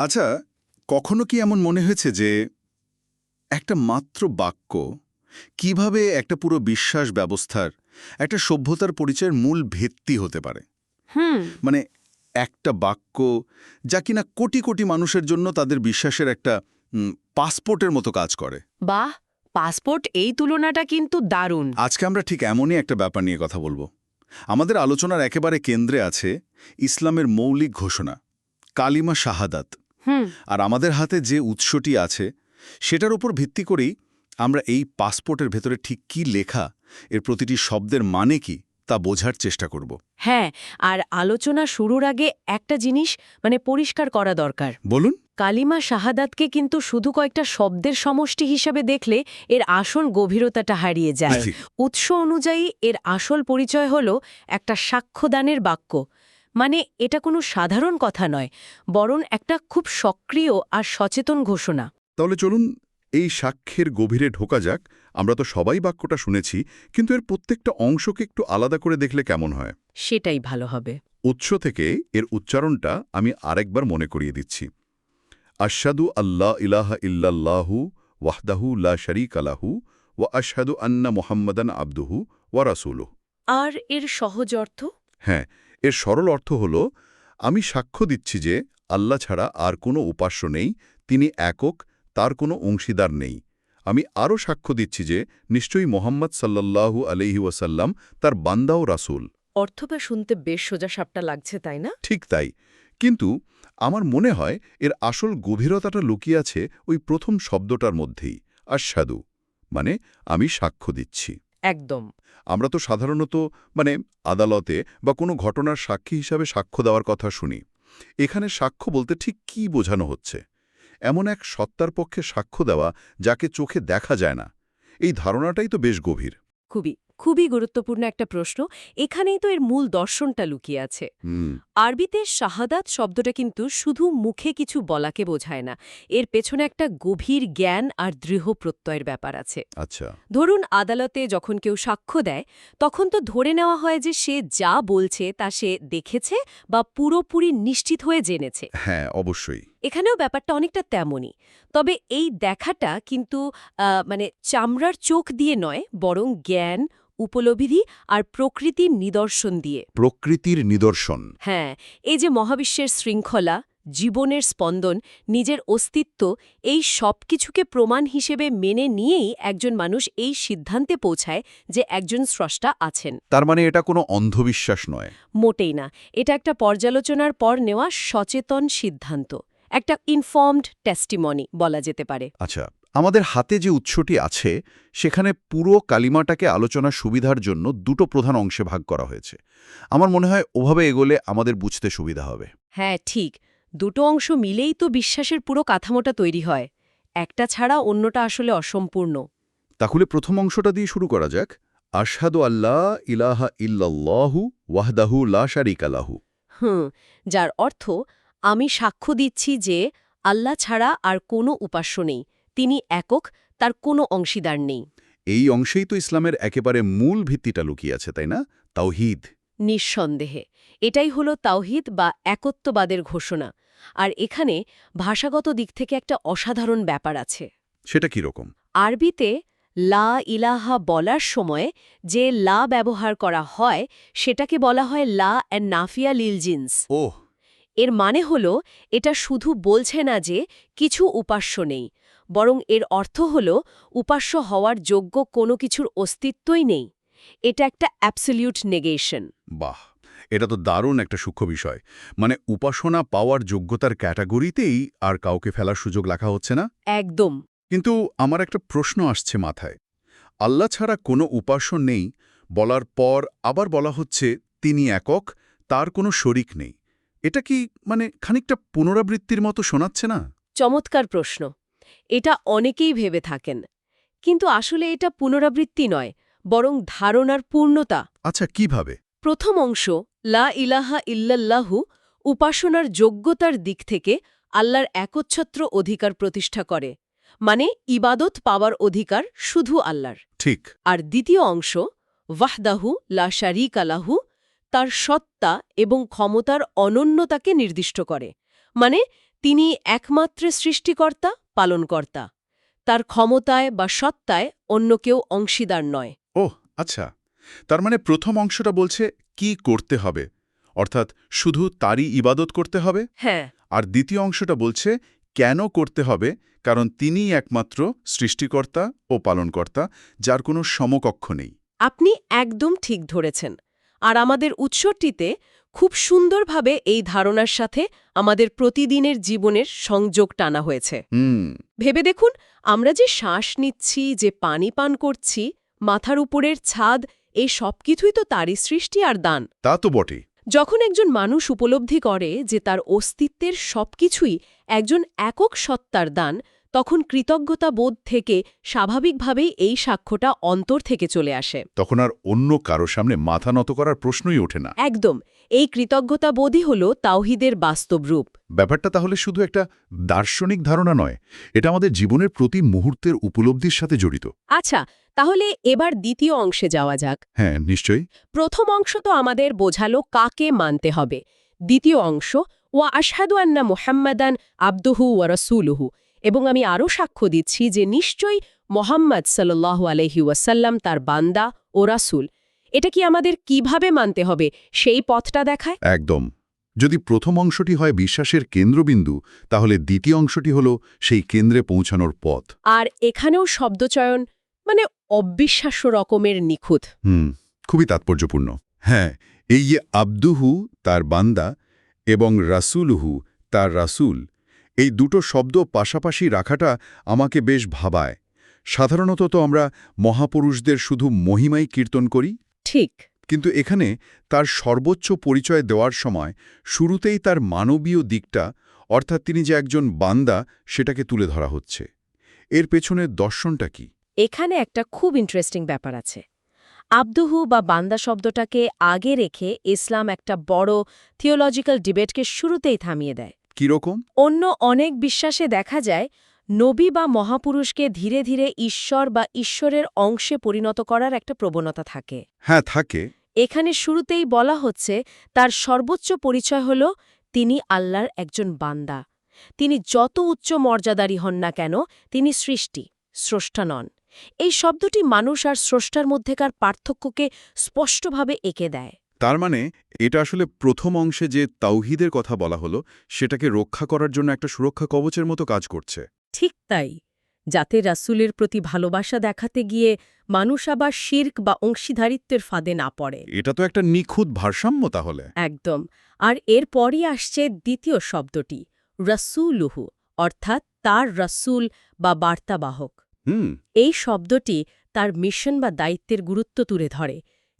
আচ্ছা কখনো কি এমন মনে হয়েছে যে একটা মাত্র বাক্য কীভাবে একটা পুরো বিশ্বাস ব্যবস্থার একটা সভ্যতার পরিচয়ের মূল ভিত্তি হতে পারে? মানে একটা বাক্য যা কিনা কোটি কোটি মানুষের জন্য তাদের বিশ্বাসের একটা পাসপোর্টের মতো কাজ করে। বাহ! পাসপোর্ট এই তুলনাটা কিন্তু দারুণ। আজকে আমরা ঠিক এমনই একটা ব্যাপার নিয়ে কথা বলব। আমাদের আলোচনার একেবারে কেন্দ্রে আছে ইসলামের মৌলিক ঘোষণা কালিমা শাহাদাত। আর আমাদের হাতে যে উৎসটি আছে সেটার উপর ভিত্তি করেই আমরা এই পাসপোর্টের ভেতরে ঠিক কি লেখা এর প্রতিটি শব্দের মানে কি তা বোঝার চেষ্টা করব। হ্যাঁ আর আলোচনা শুরুর আগে একটা জিনিস মানে পরিষ্কার করা দরকার। বলুন। কালিমা শাহাদাতকে কিন্তু শুধু কয়েকটা শব্দের সমষ্টি হিসাবে দেখলে এর আসল গভীরতাটা হারিয়ে যায়। উৎস অনুযায়ী এর আসল পরিচয় হল একটা সাক্ষ্যদানের বাক্য। মানে এটা কোনো সাধারণ কথা নয় বরং একটা খুব সক্রিয় আর সচেতন ঘোষণা। তাহলে চলুন এই সাক্ষ্যের গভীরে ঢোকা যাক। আমরা তো সবাই বাক্যটা শুনেছি কিন্তু এর প্রত্যেকটা অংশকে একটু আলাদা করে দেখলে কেমন হয়? সেটাই ভালো হবে। উৎস থেকে এর উচ্চারণটা আমি আরেকবার মনে করিয়ে দিচ্ছি। আশাদু আল্লাহ ইলাহা ইল্লাল্লাহু ওয়াহদাহু লা শরীক আলাহু ওয়া আশহাদু আন্না মোহাম্মদান আব্দুহু ওয়া রাসূলুহু। আর এর সহজ অর্থ? হ্যাঁ এর সরল অর্থ হল আমি সাক্ষ্য দিচ্ছি যে আল্লাহ ছাড়া আর কোনো উপাস্য নেই তিনি একক তার কোনো অংশীদার নেই। আমি আরও সাক্ষ্য দিচ্ছি যে নিশ্চয়ই মোহাম্মদ সাল্লাল্লাহু আলহি ওয়াসাল্লাম তার বান্দা ও রাসূল। অর্থটা শুনতে বেশ সোজা সাপটা লাগছে তাই না? ঠিক তাই। কিন্তু আমার মনে হয় এর আসল গভীরতাটা লুকিয়ে আছে ওই প্রথম শব্দটার মধ্যেই আস্বাদু মানে আমি সাক্ষ্য দিচ্ছি। একদম। আমরা তো সাধারণত মানে আদালতে বা কোনো ঘটনার সাক্ষী হিসাবে সাক্ষ্য দেওয়ার কথা শুনি। এখানে সাক্ষ্য বলতে ঠিক কি বোঝানো হচ্ছে? এমন এক সত্তার পক্ষে সাক্ষ্য দেওয়া যাকে চোখে দেখা যায় না। এই ধারণাটাই তো বেশ গভীর। খুবই। খুবই গুরুত্বপূর্ণ একটা প্রশ্ন। এখানেই তো এর মূল দর্শনটা লুকিয়ে আছে। আরবিতে শাহাদাত শব্দটা কিন্তু শুধু মুখে কিছু বলাকে বোঝায় না। এর পেছনে একটা গভীর জ্ঞান আর দৃঢ় প্রত্যয়ের ব্যাপার আছে। আচ্ছা। ধরুন আদালতে যখন কেউ সাক্ষ্য দেয় তখন তো ধরে নেওয়া হয় যে সে যা বলছে তা সে দেখেছে বা পুরোপুরি নিশ্চিত হয়ে জেনেছে। হ্যাঁ অবশ্যই। এখানেও ব্যাপারটা অনেকটা তেমনই। তবে এই দেখাটা কিন্তু মানে চামড়ার চোখ দিয়ে নয় বরং জ্ঞান উপলব্ধি আর প্রকৃতির নিদর্শন দিয়ে। প্রকৃতির নিদর্শন। হ্যাঁ এই যে মহাবিশ্বের শৃঙ্খলা জীবনের স্পন্দন নিজের অস্তিত্ব এই সব কিছুকে প্রমাণ হিসেবে মেনে নিয়েই একজন মানুষ এই সিদ্ধান্তে পৌঁছায় যে একজন স্রষ্টা আছেন। তার মানে এটা কোনো অন্ধবিশ্বাস নয়। মোটেই না। এটা একটা পর্যালোচনার পর নেওয়া সচেতন সিদ্ধান্ত। একটা ইনফর্মড টেস্টিমনি বলা যেতে পারে। আচ্ছা আমাদের হাতে যে উৎসটি আছে সেখানে পুরো কালিমাটাকে আলোচনার সুবিধার জন্য দুটো প্রধান অংশে ভাগ করা হয়েছে। আমার মনে হয় ওভাবে এগোলে আমাদের বুঝতে সুবিধা হবে। হ্যাঁ ঠিক। দুটো অংশ মিলেই তো বিশ্বাসের পুরো কাঠামোটা তৈরি হয়। একটা ছাড়া অন্যটা আসলে অসম্পূর্ণ। তাহলে প্রথম অংশটা দিয়ে শুরু করা যাক। আশহাদু আল্লাহ ইলাহা ইল্লাল্লাহু ওয়াহদাহু লা শারিকা লাহু হুম যার অর্থ আমি সাক্ষ্য দিচ্ছি যে আল্লাহ ছাড়া আর কোনো উপাস্য নেই তিনি একক তার কোনো অংশীদার নেই। এই অংশেই তো ইসলামের একেবারে মূল ভিত্তিটা লুকিয়ে আছে তাই না? তাওহিদ। নিঃসন্দেহে এটাই হলো তাওহিদ বা একত্ববাদের ঘোষণা আর এখানে ভাষাগত দিক থেকে একটা অসাধারণ ব্যাপার আছে। সেটা কি রকম? আরবিতে লা ইলাহা বলার সময় যে লা ব্যবহার করা হয় সেটাকে বলা হয় লা অ্যান্ড নাফিয়া লিল জিন্স। ওহ এর মানে হল এটা শুধু বলছে না যে কিছু উপাস্য নেই বরং এর অর্থ হল উপাস্য হওয়ার যোগ্য কোনো কিছুর অস্তিত্বই নেই। এটা একটা অ্যাবসলিউট নেগেশন বাহ এটা তো দারুণ একটা সূক্ষ্ম বিষয়। মানে উপাসনা পাওয়ার যোগ্যতার ক্যাটাগরিতেই আর কাউকে ফেলার সুযোগ লেখা হচ্ছে না? একদম। কিন্তু আমার একটা প্রশ্ন আসছে মাথায়। আল্লাহ ছাড়া কোনো উপাস্য নেই বলার পর আবার বলা হচ্ছে তিনি একক তার কোনো শরিক নেই। এটা কি মানে খানিকটা পুনরাবৃত্তির মতো শোনাচ্ছে না? চমৎকার প্রশ্ন। এটা অনেকেই ভেবে থাকেন। কিন্তু আসলে এটা পুনরাবৃত্তি নয় বরং ধারণার পূর্ণতা। আচ্ছা কীভাবে? প্রথম অংশ লা ইলাহা ইল্লাল্লাহু উপাসনার যোগ্যতার দিক থেকে আল্লাহর একচ্ছত্র অধিকার প্রতিষ্ঠা করে। মানে ইবাদত পাওয়ার অধিকার শুধু আল্লাহর। ঠিক। আর দ্বিতীয় অংশ ওয়াহদাহু লা শারিক আলাহু তার সত্তা এবং ক্ষমতার অনন্যতাকে নির্দিষ্ট করে। মানে তিনি একমাত্র সৃষ্টিকর্তা পালনকর্তা। তার ক্ষমতায় বা সত্তায় অন্য কেউ অংশীদার নয়। ওহ আচ্ছা। তার মানে প্রথম অংশটা বলছে কি করতে হবে? অর্থাৎ শুধু তারই ইবাদত করতে হবে? হ্যাঁ। আর দ্বিতীয় অংশটা বলছে কেন করতে হবে? কারণ তিনিই একমাত্র সৃষ্টিকর্তা ও পালনকর্তা যার কোনো সমকক্ষ নেই। আপনি একদম ঠিক ধরেছেন। আর আমাদের উৎসটিতে খুব সুন্দরভাবে এই ধারণার সাথে আমাদের প্রতিদিনের জীবনের সংযোগ টানা হয়েছে। ভেবে দেখুন আমরা যে শ্বাস নিচ্ছি যে পানি পান করছি মাথার উপরের ছাদ এই সব কিছুই তো তারই সৃষ্টি আর দান। তা তো বটেই। যখন একজন মানুষ উপলব্ধি করে যে তার অস্তিত্বের সবকিছুই একজন একক সত্তার দান তখন কৃতজ্ঞতা বোধ থেকে স্বাভাবিকভাবেই এই সাক্ষ্যটা অন্তর থেকে চলে আসে। তখন আর অন্য কারও সামনে মাথা নত করার প্রশ্নই ওঠে না। একদম এই কৃতজ্ঞতা বোধই হল তাওহিদের বাস্তব রূপ। ব্যাপারটা তাহলে শুধু একটা দার্শনিক ধারণা নয় এটা আমাদের জীবনের প্রতি মুহূর্তের উপলব্ধির সাথে জড়িত। আচ্ছা তাহলে এবার দ্বিতীয় অংশে যাওয়া যাক। হ্যাঁ নিশ্চয়ই। প্রথম অংশ তো আমাদের বোঝালো কাকে মানতে হবে। দ্বিতীয় অংশ ওয়া আশহাদু আন্না মুহাম্মাদান আব্দুহু ওয়া রসুলুহু। এবং আমি আরও সাক্ষ্য দিচ্ছি যে নিশ্চয়ই মোহাম্মদ সাল্লাহ আলহি ওয়াসাল্লাম তার বান্দা ও রাসূল। এটা কি আমাদের কীভাবে মানতে হবে? সেই পথটা দেখায়? একদম। যদি প্রথম অংশটি হয় বিশ্বাসের কেন্দ্রবিন্দু তাহলে দ্বিতীয় অংশটি হল সেই কেন্দ্রে পৌঁছানোর পথ। আর এখানেও শব্দচয়ন মানে অবিশ্বাস্য রকমের নিখুঁত। হুম খুবই তাৎপর্যপূর্ণ। হ্যাঁ এই যে আব্দুহু তার বান্দা এবং রাসুলহু তার রাসূল এই দুটো শব্দ পাশাপাশি রাখাটা আমাকে বেশ ভাবায়। সাধারণত তো আমরা মহাপুরুষদের শুধু মহিমাই কীর্তন করি। ঠিক। কিন্তু এখানে তার সর্বোচ্চ পরিচয় দেওয়ার সময় শুরুতেই তার মানবীয় দিকটা অর্থাৎ তিনি যে একজন বান্দা সেটাকে তুলে ধরা হচ্ছে। এর পেছনের দর্শনটা কি? এখানে একটা খুব ইন্টারেস্টিং ব্যাপার আছে। আব্দুহু বা বান্দা শব্দটাকে আগে রেখে ইসলাম একটা বড় থিওলজিক্যাল ডিবেটকে শুরুতেই থামিয়ে দেয়। কীরকম? অন্য অনেক বিশ্বাসে দেখা যায় নবী বা মহাপুরুষকে ধীরে ধীরে ঈশ্বর বা ঈশ্বরের অংশে পরিণত করার একটা প্রবণতা থাকে। হ্যাঁ থাকে। এখানে শুরুতেই বলা হচ্ছে তার সর্বোচ্চ পরিচয় হল তিনি আল্লাহর একজন বান্দা। তিনি যত উচ্চ মর্যাদারই হন না কেন তিনি সৃষ্টি স্রষ্টা নন। এই শব্দটি মানুষ আর স্রষ্টার মধ্যেকার পার্থক্যকে স্পষ্টভাবে এঁকে দেয়। তার মানে এটা আসলে প্রথম অংশে যে তাওহিদের কথা বলা হলো সেটাকে রক্ষা করার জন্য একটা সুরক্ষা কবচের মতো কাজ করছে। ঠিক তাই। যাতে রাসূলের প্রতি ভালোবাসা দেখাতে গিয়ে মানুষ আবার শির্ক বা অংশীদারিত্বের ফাঁদে না পড়ে। এটা তো একটা নিখুঁত ভারসাম্য তাহলে। একদম। আর এরপরই আসছে দ্বিতীয় শব্দটি রসুলুহু অর্থাৎ তার রসুল বা বার্তাবাহক। হুম। এই শব্দটি তার মিশন বা দায়িত্বের গুরুত্ব তুলে ধরে।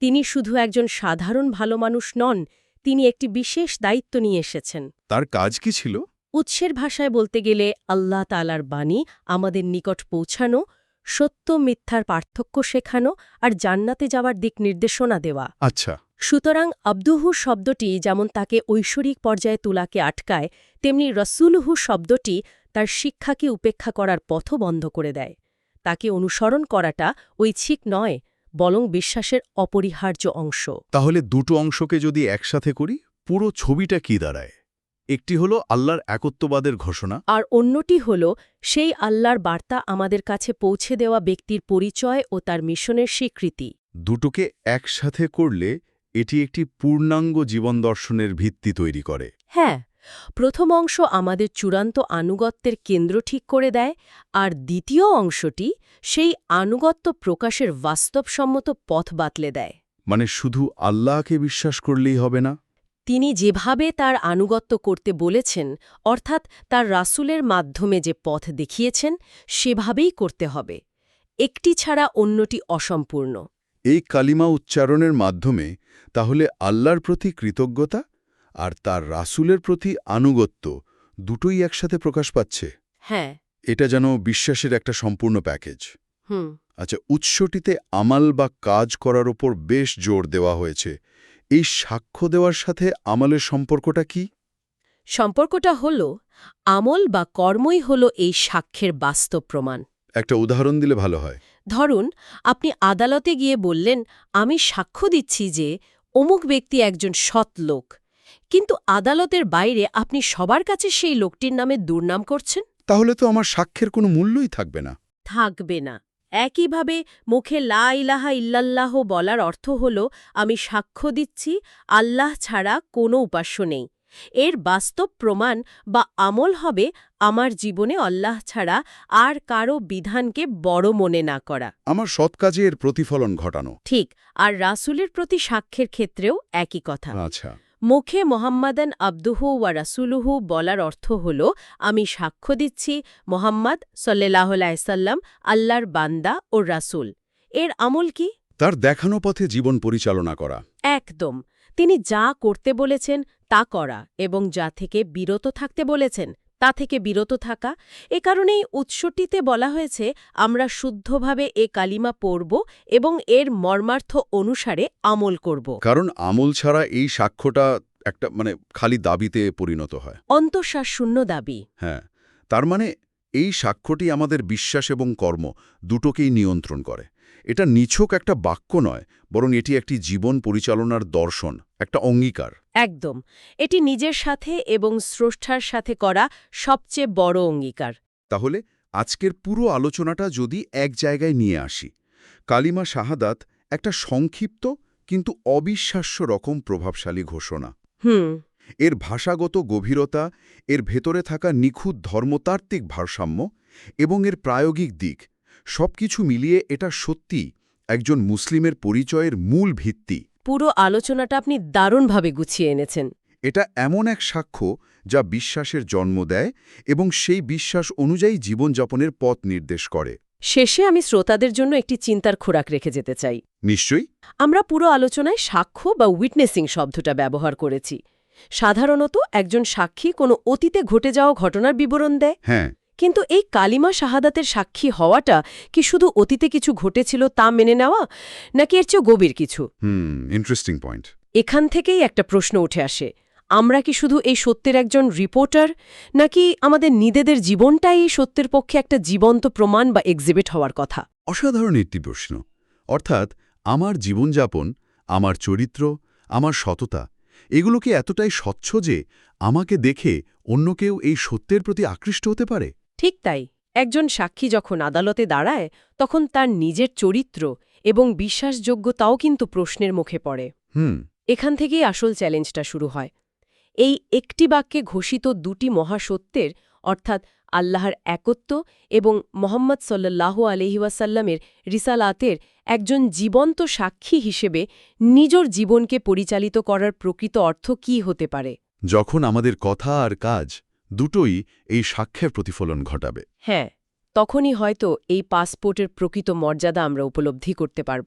তিনি শুধু একজন সাধারণ ভালো মানুষ নন তিনি একটি বিশেষ দায়িত্ব নিয়ে এসেছেন। তার কাজ কি ছিল? উৎসের ভাষায় বলতে গেলে আল্লাহ তালার বাণী আমাদের নিকট পৌঁছানো সত্য মিথ্যার পার্থক্য শেখানো আর জান্নাতে যাওয়ার দিক নির্দেশনা দেওয়া। আচ্ছা। সুতরাং আব্দুহু শব্দটি যেমন তাকে ঐশ্বরিক পর্যায়ে তুলাকে আটকায় তেমনি রসুলহু শব্দটি তার শিক্ষাকে উপেক্ষা করার পথ বন্ধ করে দেয়। তাকে অনুসরণ করাটা ঐচ্ছিক নয় বরং বিশ্বাসের অপরিহার্য অংশ। তাহলে দুটো অংশকে যদি একসাথে করি পুরো ছবিটা কি দাঁড়ায়? একটি হলো আল্লাহর একত্ববাদের ঘোষণা। আর অন্যটি হল সেই আল্লাহর বার্তা আমাদের কাছে পৌঁছে দেওয়া ব্যক্তির পরিচয় ও তার মিশনের স্বীকৃতি। দুটোকে একসাথে করলে এটি একটি পূর্ণাঙ্গ জীবন দর্শনের ভিত্তি তৈরি করে। হ্যাঁ প্রথম অংশ আমাদের চূড়ান্ত আনুগত্যের কেন্দ্র ঠিক করে দেয় আর দ্বিতীয় অংশটি সেই আনুগত্য প্রকাশের বাস্তবসম্মত পথ বাতলে দেয়। মানে শুধু আল্লাহকে বিশ্বাস করলেই হবে না? তিনি যেভাবে তার আনুগত্য করতে বলেছেন অর্থাৎ তার রাসূলের মাধ্যমে যে পথ দেখিয়েছেন সেভাবেই করতে হবে। একটি ছাড়া অন্যটি অসম্পূর্ণ। এই কালিমা উচ্চারণের মাধ্যমে তাহলে আল্লাহর প্রতি কৃতজ্ঞতা আর তার রাসূলের প্রতি আনুগত্য দুটোই একসাথে প্রকাশ পাচ্ছে। হ্যাঁ। এটা যেন বিশ্বাসের একটা সম্পূর্ণ প্যাকেজ। হুম। আচ্ছা উৎসটিতে আমাল বা কাজ করার ওপর বেশ জোর দেওয়া হয়েছে। এই সাক্ষ্য দেওয়ার সাথে আমালের সম্পর্কটা কি? সম্পর্কটা হল আমল বা কর্মই হল এই সাক্ষ্যের বাস্তব প্রমাণ। একটা উদাহরণ দিলে ভালো হয়। ধরুন আপনি আদালতে গিয়ে বললেন আমি সাক্ষ্য দিচ্ছি যে অমুক ব্যক্তি একজন সৎ লোক। কিন্তু আদালতের বাইরে আপনি সবার কাছে সেই লোকটির নামে দুর্নাম করছেন? তাহলে তো আমার সাক্ষ্যের কোনো মূল্যই থাকবে না। থাকবে না। একইভাবে মুখে লা ইলাহা ইল্লাল্লাহ বলার অর্থ হল আমি সাক্ষ্য দিচ্ছি আল্লাহ ছাড়া কোনো উপাস্য নেই। এর বাস্তব প্রমাণ বা আমল হবে আমার জীবনে আল্লাহ ছাড়া আর কারও বিধানকে বড় মনে না করা। আমার সৎ কাজে এর প্রতিফলন ঘটানো। ঠিক আর রাসূলের প্রতি সাক্ষ্যের ক্ষেত্রেও একই কথা। আচ্ছা। মুখে মোহাম্মদান আব্দুহু ওয়া রাসুলুহু বলার অর্থ হল আমি সাক্ষ্য দিচ্ছি মোহাম্মদ সাল্লাম আল্লাহর বান্দা ও রাসুল। এর আমল কি? তার দেখানো পথে জীবন পরিচালনা করা। একদম। তিনি যা করতে বলেছেন তা করা এবং যা থেকে বিরত থাকতে বলেছেন তা থেকে বিরত থাকা। এ কারণেই উৎসটিতে বলা হয়েছে আমরা শুদ্ধভাবে এ কালিমা পড়ব এবং এর মর্মার্থ অনুসারে আমল করব। কারণ আমল ছাড়া এই সাক্ষ্যটা একটা মানে খালি দাবিতে পরিণত হয়। অন্তঃশ্বাসশূন্য দাবি। হ্যাঁ তার মানে এই সাক্ষ্যটি আমাদের বিশ্বাস এবং কর্ম দুটোকেই নিয়ন্ত্রণ করে। এটা নিছক একটা বাক্য নয় বরং এটি একটি জীবন পরিচালনার দর্শন। একটা অঙ্গীকার। একদম। এটি নিজের সাথে এবং স্রষ্টার সাথে করা সবচেয়ে বড় অঙ্গীকার। তাহলে আজকের পুরো আলোচনাটা যদি এক জায়গায় নিয়ে আসি কালিমা শাহাদাত একটা সংক্ষিপ্ত কিন্তু অবিশ্বাস্য রকম প্রভাবশালী ঘোষণা। হুম। এর ভাষাগত গভীরতা এর ভেতরে থাকা নিখুঁত ধর্মতাত্ত্বিক ভারসাম্য এবং এর প্রায়োগিক দিক সবকিছু মিলিয়ে এটা সত্যি একজন মুসলিমের পরিচয়ের মূল ভিত্তি। পুরো আলোচনাটা আপনি দারুণভাবে গুছিয়ে এনেছেন। এটা এমন এক সাক্ষ্য যা বিশ্বাসের জন্ম দেয় এবং সেই বিশ্বাস অনুযায়ী জীবনযাপনের পথ নির্দেশ করে। শেষে আমি শ্রোতাদের জন্য একটি চিন্তার খোরাক রেখে যেতে চাই। নিশ্চয়ই? আমরা পুরো আলোচনায় সাক্ষ্য বা উইটনেসিং শব্দটা ব্যবহার করেছি। সাধারণত একজন সাক্ষী কোনো অতীতে ঘটে যাওয়া ঘটনার বিবরণ দেয়। হ্যাঁ। কিন্তু এই কালিমা শাহাদাতের সাক্ষী হওয়াটা কি শুধু অতীতে কিছু ঘটেছিল তা মেনে নেওয়া নাকি এর চেয়েও গভীর কিছু? হুম ইন্টারেস্টিং পয়েন্ট এখান থেকেই একটা প্রশ্ন উঠে আসে। আমরা কি শুধু এই সত্যের একজন রিপোর্টার নাকি আমাদের নিজেদের জীবনটাই এই সত্যের পক্ষে একটা জীবন্ত প্রমাণ বা এক্সিবিট হওয়ার কথা? অসাধারণ একটি প্রশ্ন। অর্থাৎ আমার জীবনযাপন আমার চরিত্র আমার সততা এগুলো কি এতটাই স্বচ্ছ যে আমাকে দেখে অন্য কেউ এই সত্যের প্রতি আকৃষ্ট হতে পারে? ঠিক তাই একজন সাক্ষী যখন আদালতে দাঁড়ায় তখন তার নিজের চরিত্র এবং বিশ্বাসযোগ্যতাও কিন্তু প্রশ্নের মুখে পড়ে। হুম। এখান থেকেই আসল চ্যালেঞ্জটা শুরু হয়। এই একটি বাক্যে ঘোষিত দুটি মহাসত্যের অর্থাৎ আল্লাহর একত্ব এবং মোহাম্মদ সাল্লাহ আলহিউসাল্লামের রিসালাতের একজন জীবন্ত সাক্ষী হিসেবে নিজের জীবনকে পরিচালিত করার প্রকৃত অর্থ কী হতে পারে? যখন আমাদের কথা আর কাজ দুটোই এই সাক্ষ্যের প্রতিফলন ঘটাবে। হ্যাঁ তখনই হয়তো এই পাসপোর্টের প্রকৃত মর্যাদা আমরা উপলব্ধি করতে পারব।